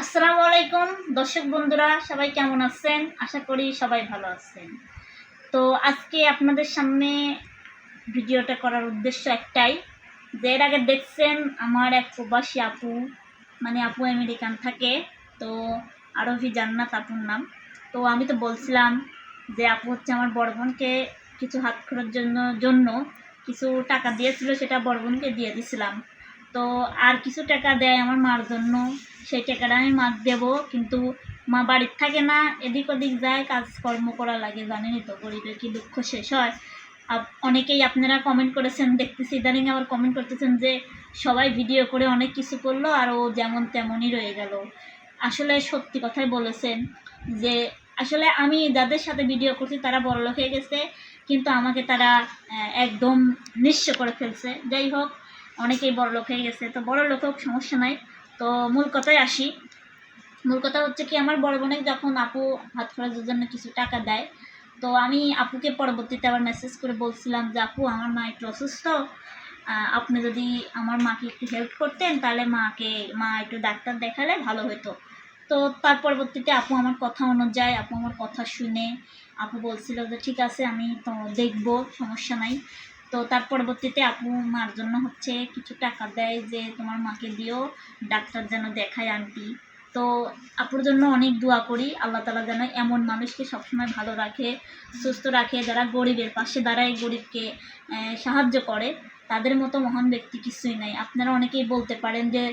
আসসালামু আলাইকুম, দর্শক বন্ধুরা, সবাই কেমন আছেন? আশা করি সবাই ভালো আছেন। তো আজকে আপনাদের সামনে ভিডিওটা করার উদ্দেশ্য একটাই, যে এর আগে দেখছেন আমার এক প্রবাসী আপু মানে আপু আমেরিকান থাকে, তো আরবি জান্নাত আপুর নাম। তো আমি তো বলছিলাম যে আপু হচ্ছে আমার বড় বোনকে কিছু হাত খরচ জন্য জন্য কিছু টাকা দিয়েছিল, সেটা বড় বোনকে দিয়ে দিছিলাম। তো আর কিছু টাকা দেয় আমার মার জন্য। সেই টাকাটা আমি মার দেবো, কিন্তু মা বাড়ির থাকে না, এদিক ওদিক যায়, কাজকর্ম করা লাগে, জানেনই তো, গরিবের কি দুঃখ শেষ হয়। অনেকেই আপনারা কমেন্ট করেছেন, দেখতেছি ইদানিং আবার কমেন্ট করতেছেন যে সবাই ভিডিও করে অনেক কিছু করল, আর ও যেমন তেমনই রয়ে গেল। আসলে সত্যি কথাই বলেছেন যে, আসলে আমি যাদের সাথে ভিডিও করছি, তারা বড়লোক হয়ে গেছে, কিন্তু আমাকে তারা একদম নিঃস্ব করে ফেলছে। যাই হোক অনেকেই বড় লোক হয়ে গেছে, তো বড় লোক হোক সমস্যা নাই। তো মূল কথায় আসি। মূল কথা হচ্ছে কি, আমার বড় বোনের যখন আপু হাত খরচের জন্য কিছু টাকা দেয়, তো আমি আপুকে পরবর্তীতে আবার মেসেজ করে বলছিলাম যে, আপু, আমার মা একটু অসুস্থ। আপনি যদি আমার মাকে একটু হেল্প করতেন, তাহলে মাকে, মা একটু ডাক্তার দেখালে ভালো হতো। তো তার পরবর্তীতে আপু আমার কথা অনুযায়ী, আপু আমার কথা শুনে, আপু বলছিল যে, ঠিক আছে, আমি তো দেখব, সমস্যা নাই। তো তার পরবর্তীতে আপু মার জন্য হচ্ছে কিছু টাকা দেয় যে তোমার মাকে দিও, ডাক্তার যেন দেখায় আন্টি। তো আপুর জন্য অনেক দোয়া করি, আল্লাহ তালা যেন এমন মানুষকে সবসময় ভালো রাখে, সুস্থ রাখে, যারা গরিবের পাশে দাঁড়ায় গরিবকে সাহায্য করে। তাদের মতো মহান ব্যক্তি কিছুই নাই। আপনারা অনেকেই বলতে পারেন যে,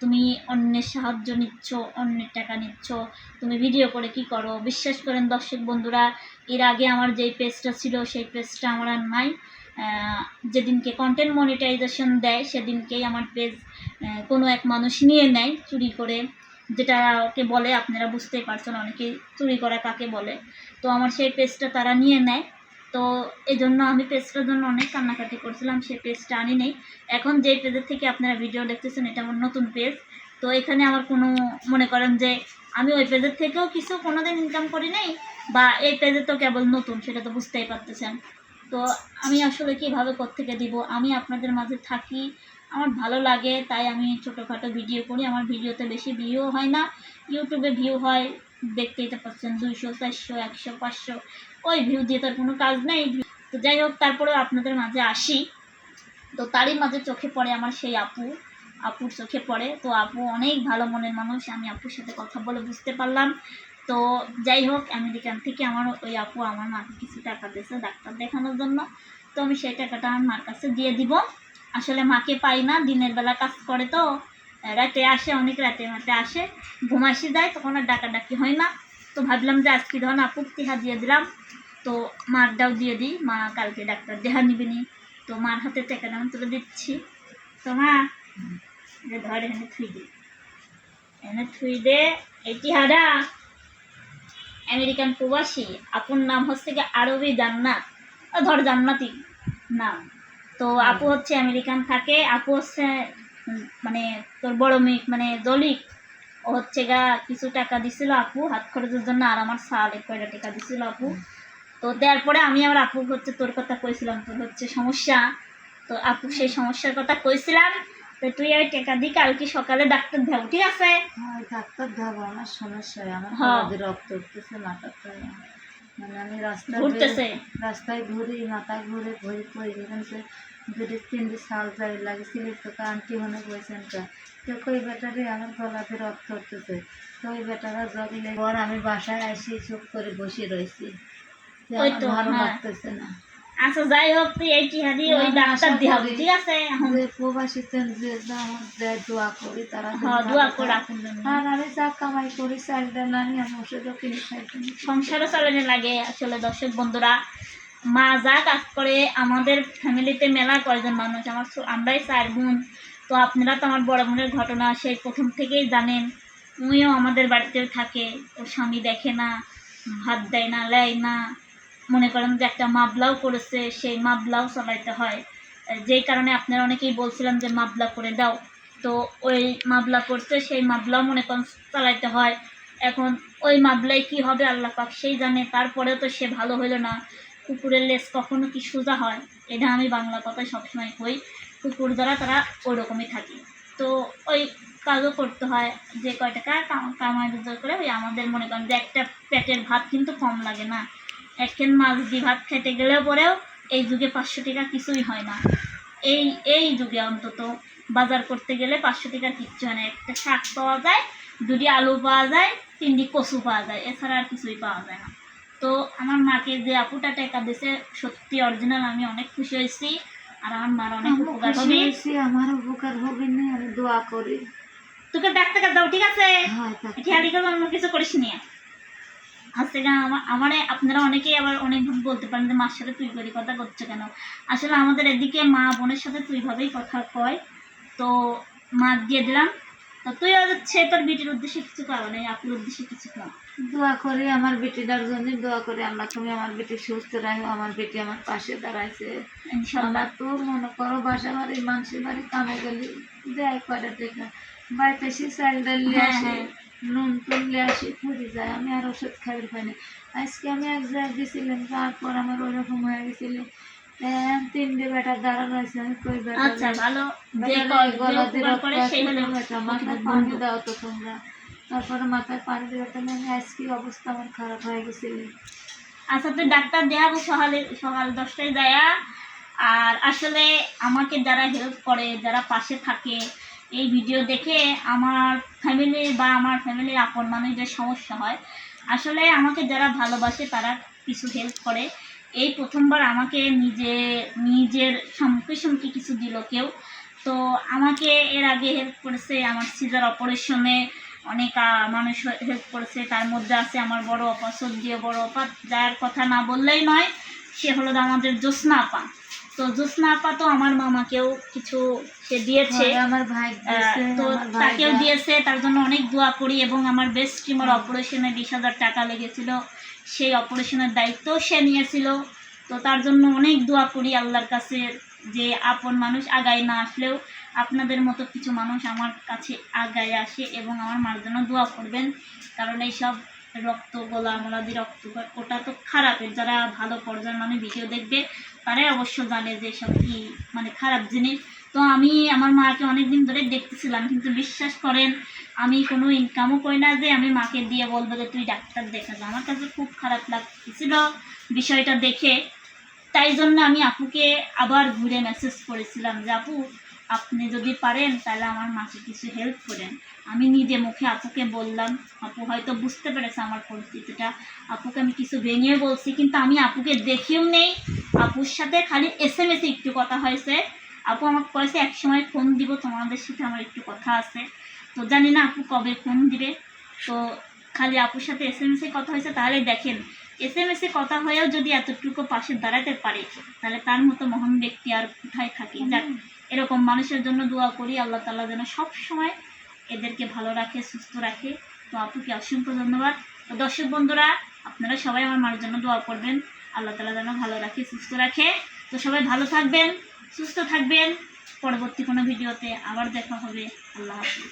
তুমি অন্যের সাহায্য নিচ্ছ, অন্যের টাকা নিচ্ছ, তুমি ভিডিও করে কি করো? বিশ্বাস করেন দর্শক বন্ধুরা, এর আগে আমার যেই পেজটা ছিল, সেই পেজটা আমার আর নাই। যেদিনকে কন্টেন্ট মনিটাইজেশন দেয়, সেদিনকেই আমার পেজ কোনো এক মানুষ নিয়ে নেয় চুরি করে। যেটাকে বলে, আপনারা বুঝতেই পারছেন অনেকে চুরি করা কাকে বলে। তো আমার সেই পেজটা তারা নিয়ে নেয়। তো এই জন্য আমি পেজটার জন্য অনেক কান্নাকাটি করছিলাম, সেই পেজটা আনি নেই এখন যে পেজের থেকে আপনারা ভিডিও দেখতেছেন, এটা আমার নতুন পেজ তো এখানে আমার কোনো, মনে করেন যে, আমি ওই পেজের থেকেও কিছু কোনোদিন ইনকাম করি নাই, বা এই পেজে তো কেবল নতুন, সেটা তো বুঝতেই পারতেছেন। তো আমি আসলে কীভাবে কোত্থেকে দিব? আমি আপনাদের মাঝে থাকি, আমার ভালো লাগে, তাই আমি ছোটোখাটো ভিডিও করি। আমার ভিডিওতে বেশি ভিউ হয় না ইউটিউবে ভিউ হয়, দেখতেই তো পাচ্ছেন, দুইশো, চারশো, একশো, পাঁচশো, ওই ভিউ দিয়ে তার কোনো কাজ নেই। তো যাই হোক তারপরে আপনাদের মাঝে আসি। তো তারই মাঝে চোখে পড়ে আমার সেই আপু, আপুর চোখে পড়ে। তো আপু অনেক ভালো মনের মানুষ, আমি আপুর সাথে কথা বলে বুঝতে পারলাম। তো যাই হোক, আমেরিকান থেকে আমার ওই আপু আমার মাকে কিছু টাকা দিয়েছে ডাক্তার দেখানোর জন্য। তো আমি সেই টাকাটা আমার মার কাছে দিয়ে দিব। আসলে মাকে পাই না, দিনের বেলা কাজ করে তো। রাতে আসে, অনেক রাতে রাতে আসে। ঘুমাসি যায়, তখন আর ডাকাডাকি হয় না। তো ভাবলাম যে আজকে ধরুন আপু টিহা দিয়ে দিলাম। তো মারটাও দিয়ে দিই, মা কালকে ডাক্তার দেহা নিবিনি। তো মার হাতে টাকাটা আমি তুলে দিচ্ছি। তো মা ধর এখানে থুই দে। এখানে থুই দে, এই টিহাটা। আমেরিকান প্রবাসী। আপুর নাম হচ্ছে কি আরবি জান্নাত। ধর জান্নাতি নাম। তো আপু হচ্ছে আমেরিকান থাকে। আপু হচ্ছে মানে তোর বড় মেয়ে মানে দলিক ও হচ্ছে গা কিছু টাকা দিছিল আপু হাত খরচের জন্য আর আমার সাল এক কয়টা টাকা দিছিল আপু। তো দেওয়ার পরে আমি আমার আপু হচ্ছে তোর কথা কইছিলাম তোর হচ্ছে সমস্যা। তো আপু সেই সমস্যার কথা কইছিলাম। তুই ওই টাকা দি কালকে সকালে ডাক্তার ঠিক আছে? হ্যাঁ ডাক্তার আমার সমস্যা হয়। আমার হ্যাঁ। রক্ত উঠতেছে মানে আমি রাস্তায় ঘুরতেছে রাস্তায় ঘুরি মাথা ঘুরে ঘুরে তিনটি সাল যাই লাগে আন্টি মনে তো কই বেটারে আমার গলাতে রক্ত উঠতেছে। তো ওই বেটারা জগলে পর আমি বাসায় আসি চুপ করে বসে রয়েছি আমার ভালো হ্যাঁ। লাগতেছে না। আচ্ছা যাই হোক তুই এই টিহা দিয়ে ওই ডাক্তার আশা দেখাবো করি ঠিক আছে? যে প্রবাসীতে যে আমার যে দোয়া করি তারা হ্যাঁ দোয়া। করে। জন্য আর আমি যা কামাই করি চালটা না নিয়ে আমি ওষুধও কিনে খাইতে সংসারও চালানো লাগে আসলে দর্শক বন্ধুরা। মা যা কাজ করে আমাদের ফ্যামিলিতে মেলা কয়েকজন মানুষ? আমার আমরাই চার বোন। তো আপনারা তো আমার বড় বোনের ঘটনা সেই প্রথম থেকেই জানেন। উনিও আমাদের বাড়িতেও থাকে। ওর স্বামী দেখে না ভাত দেয় না লেয় না। মনে করেন যে একটা মাবলাও করেছে, সেই মাবলাও চালাইতে হয়। যেই কারণে আপনারা অনেকেই বলছিলাম যে মাবলা করে দাও। তো ওই মাবলা করছে, সেই মাবলাও মনে করেন চালাইতে হয়। এখন ওই মামলায় কি হবে আল্লাহ পাক সেই জানে, তারপরেও তো সে ভালো হলো না। কুকুরের লেজ কখনো কি সোজা হয়? এটা আমি বাংলা কথায় সবসময় কই, কুকুর দ্বারা তারা ওই রকমই থাকে। তো ওই কাজও করতে হয়, যে কয় টাকা কামাই রোজগার করে ওই আমাদের মনে করেন যে একটা পেটের ভাত কিন্তু কম লাগে না। একখান মাছ দিয়ে ভাত খেতে গেলেও পরেও এই যুগে পাঁচশো টাকা কিছুই হয় না। এই এই যুগে অন্তত বাজার করতে গেলে পাঁচশো টাকার কিচ্ছু হয় না। একটা শাক পাওয়া যায় দুটি আলু পাওয়া যায় তিনটি কচু পাওয়া যায় এছাড়া আর কিছুই পাওয়া যায় না। তো আমার মাকে যে আপুটা টাকা দিয়েছে সত্যি অরিজিনাল আমি অনেক খুশি হয়েছি আর আমার মার অনেক উপকার হবে। আমার উপকার হবে না আমি দোয়া করি। তোকে ডাক্তার দাও ঠিক আছে? খেয়ালি করে অন্য কিছু করিস নি আজকে আমার আমার আপনারা অনেকেই আবার অনেক দূর বলতে পারেন যে মার সাথে তুই করি কথা করছ কেন? আসলে আমাদের এদিকে মা বোনের সাথে তুই ভাবেই কথা কয়। তো মা দিয়ে দিলাম। তো তুই হচ্ছে তোর বিটির উদ্দেশ্যে কিছু পাবো না আপুর উদ্দেশ্যে কিছু পাবো দোয়া করি আমার বেটিটার জন্য দোয়া করি আল্লাহ তুমি আমার বেটি সুস্থ রাখো আমার বেটি আমার পাশে দাঁড়াইছে। আমার তো মনে করো বাসা বাড়ি মানুষের বাড়ি কামে গেলে দেয় কয়টা টেকা। বাড়িতে এসে চাল ডাল নিয়ে হ্যাঁ, আসে। হ্যাঁ। নুন নিয়ে আসে যায়। আমি আর ওষুধ খাইতে পাই না। আজকে আমি এক জায়গায় গেছিলাম তারপর আমার ওইরকম হয়ে গেছিল। তিনটে বেটা দাঁড়া রয়েছে। আমি কই বেটা আচ্ছা ভালো। মাথায় পানি দাও তো তোমরা। তারপরে মাথায় পানি দেওয়া তো আমি আজকে অবস্থা আমার খারাপ হয়ে গেছিল। আচ্ছা তুই ডাক্তার দেখাবো সকালে সকাল দশটায় যায়া আর আসলে আমাকে যারা হেল্প করে যারা পাশে থাকে এই ভিডিও দেখে আমার ফ্যামিলি বা আমার ফ্যামিলির আপন মানুষদের সমস্যা হয়। আসলে আমাকে যারা ভালোবাসে তারা কিছু হেল্প করে। এই প্রথমবার আমাকে নিজে, নিজের সম্মুখে সম্মুখে কিছু দিল কেউ। তো আমাকে এর আগে হেল্প করেছে আমার সিজার অপারেশনে অনেক মানুষ হেল্প করেছে। তার মধ্যে আছে আমার বড় অপা দিয়ে বড় অপা যার কথা না বললেই নয়, সে হলো আমাদের জ্যোৎস্না আপা। তো জ্যোৎস্না আপা তো আমার মামাকেও কিছু সে দিয়েছে। আমার ভাই তো তাকেও দিয়েছে তার জন্য অনেক দোয়া করি এবং আমার বেস্ট টিমের অপারেশনে বিশ হাজার টাকা লেগেছিল। সেই অপারেশনের দায়িত্ব সে নিয়েছিল। তো তার জন্য অনেক দোয়া করি আল্লাহর কাছে যে আপন মানুষ আগায় না আসলেও আপনাদের মতো কিছু মানুষ আমার কাছে আগায় আসে এবং আমার মার জন্য দোয়া করবেন। কারণ এইসব রক্ত, গোলা মোলাদি রক্ত, ওটা তো খারাপের। যারা ভালো পর্যায়ের মানে ভিডিও দেখবে, তারাই অবশ্য জানে যে সব কি মানে খারাপ জিনিস। তো আমি আমার মাকে অনেক দিন ধরে দেখতেছিলাম, কিন্তু বিশ্বাস করেন, আমি কোনো ইনকামও করি না যে আমি মাকে দিয়ে বলব যে, তুই ডাক্তার দেখাবো আমার কাছে খুব খারাপ লাগতেছিল বিষয়টা দেখে। তাই জন্য আমি আপুকে আবার ঘুরে মেসেজ করেছিলাম যে, আপু আপনি যদি পারেন, তাহলে আমার মাকে কিছু হেল্প করেন। আমি নিজে মুখে আপুকে বললাম, আপু হয়তো বুঝতে পেরেছে আমার পরিস্থিতিটা। আপুকে আমি কিছু ভেঙে বলছি, কিন্তু আমি আপুকে দেখিও নেই। আপুর সাথে খালি এস এম এসে একটু কথা হয়েছে। আপু আমাকে কয়েছে, এক সময় ফোন দিব, তোমাদের সাথে আমার একটু কথা আছে। তো জানি না আপু কবে ফোন দিবে। তো খালি আপুর সাথে এস এম এসে কথা হয়েছে, তাহলে দেখেন। এস এম এসে কথা হয়েও যদি এতটুকু পাশে দাঁড়াতে পারে, তাহলে তার মতো মহান ব্যক্তি আর কোথায় থাকে? যাক এরকম মানুষের জন্য দোয়া করি, আল্লাহ তাল্লাহ যেন সব সময় এদেরকে ভালো রাখে, সুস্থ রাখে। তো আপুকে অসংখ্য ধন্যবাদ। তো দর্শক বন্ধুরা, আপনারা সবাই আমার মার জন্য দোয়া করবেন। আল্লাহ তালা যেন ভালো রাখে, সুস্থ রাখে। তো সবাই ভালো থাকবেন, সুস্থ থাকবেন। পরবর্তী কোনো ভিডিওতে আবার দেখা হবে। আল্লাহ হাফিজ।